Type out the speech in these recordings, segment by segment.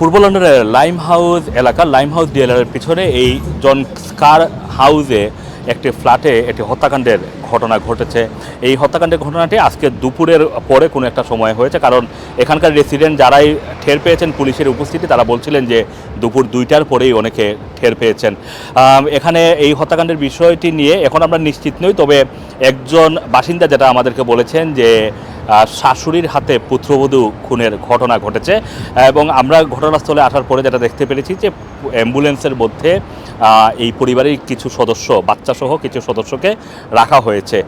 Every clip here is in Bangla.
পূর্ব লন্ডনের লাইম হাউস এলাকা লাইম হাউস ডিএলআরের পিছনে এই জন স্কার হাউসে একটি ফ্ল্যাটে একটি হত্যাকাণ্ডের ঘটনা ঘটেছে। এই হত্যাকাণ্ডের ঘটনাটি আজকে দুপুরের পরে কোনো একটা সময় হয়েছে, কারণ এখানকার রেসিডেন্ট যারাই ঠের পেয়েছেন পুলিশের উপস্থিতি, তারা বলছিলেন যে দুপুর দুইটার পরেই অনেকে ঠের পেয়েছেন। এখানে এই হত্যাকাণ্ডের বিষয়টি নিয়ে এখন আমরা নিশ্চিত নই, তবে একজন বাসিন্দা যেটা আমাদেরকে বলেছেন যে শাশুড়ির হাতে পুত্রবধূ খুনের ঘটনা ঘটেছে। এবং আমরা ঘটনাস্থলে আসার পরে যেটা দেখতে পেরেছি যে অ্যাম্বুলেন্সের মধ্যে এই পরিবারের কিছু সদস্য, বাচ্চাসহ কিছু সদস্যকে রাখা হয়েছে।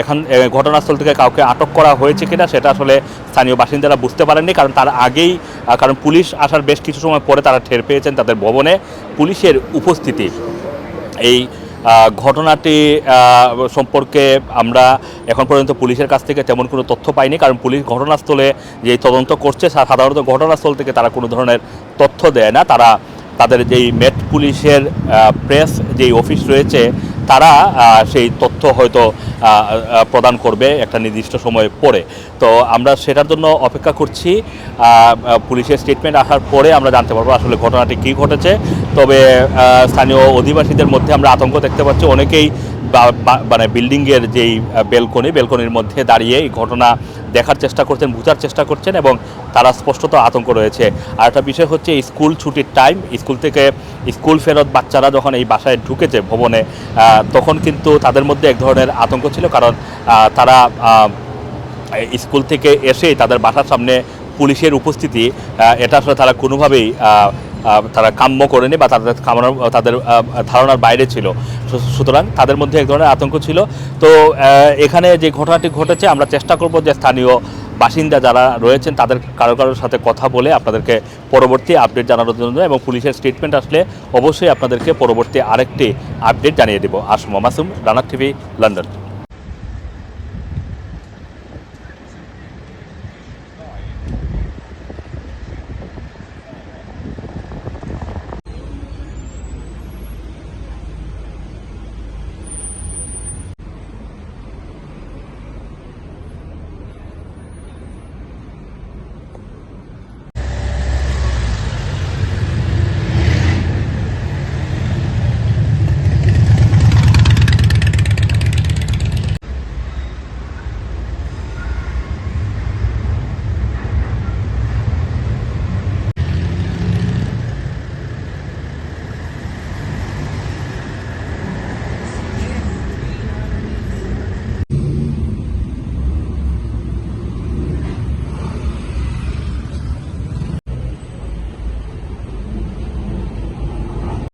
এখন ঘটনাস্থল থেকে কাউকে আটক করা হয়েছে কিনা সেটা আসলে স্থানীয় বাসিন্দারা বুঝতে পারেননি। কারণ তার আগেই কারণ পুলিশ আসার বেশ কিছু সময় পরে তারা ঠের পেয়েছেন তাদের ভবনে। পুলিশের উপস্থিতি, এই ঘটনাটি সম্পর্কে আমরা এখন পর্যন্ত পুলিশের কাছ থেকে তেমন কোনো তথ্য পাইনি, কারণ পুলিশ ঘটনাস্থলে যে তদন্ত করছে সাধারণত ঘটনাস্থল থেকে তারা কোনো ধরনের তথ্য দেয় না। তারা তাদের যেই মেট পুলিশের প্রেস যেই অফিস রয়েছে, তারা সেই তথ্য হয়তো প্রদান করবে একটা নির্দিষ্ট সময় পরে। তো আমরা সেটার জন্য অপেক্ষা করছি। পুলিশের স্টেটমেন্ট আসার পরে আমরা জানতে পারব আসলে ঘটনাটি কী ঘটেছে। তবে স্থানীয় অধিবাসীদের মধ্যে আমরা আতঙ্ক দেখতে পাচ্ছি। অনেকেই মানে বিল্ডিংয়ের যেই বেলকনি বেলকনির মধ্যে দাঁড়িয়ে এই ঘটনা দেখার চেষ্টা করছেন, বোঝার চেষ্টা করছেন এবং তারা স্পষ্টত আতঙ্ক রয়েছে। আর একটা বিষয় হচ্ছে স্কুল ছুটির টাইম স্কুল থেকে স্কুল ফেরত বাচ্চারা যখন এই বাসায় ঢুকেছে ভবনে তখন কিন্তু তাদের মধ্যে এক ধরনের আতঙ্ক ছিল কারণ তারা স্কুল থেকে এসে তাদের বাসার সামনে পুলিশের উপস্থিতি এটা আসলে তারা কোনোভাবেই তারা কাম্য করেনি বা তাদের কামনার তাদের ধারণার বাইরে ছিল। সুতরাং তাদের মধ্যে এক ধরনের আতঙ্ক ছিল। তো এখানে যে ঘটনাটি ঘটেছে, আমরা চেষ্টা করব যে স্থানীয় বাসিন্দা যারা রয়েছেন, তাদের কারও কারোর সাথে কথা বলে আপনাদেরকে পরবর্তী আপডেট জানানোর জন্য এবং পুলিশের স্টেটমেন্ট আসলে অবশ্যই আপনাদেরকে পরবর্তী আরেকটি আপডেট জানিয়ে দেবো। Assam Masum, রানাক TV, London.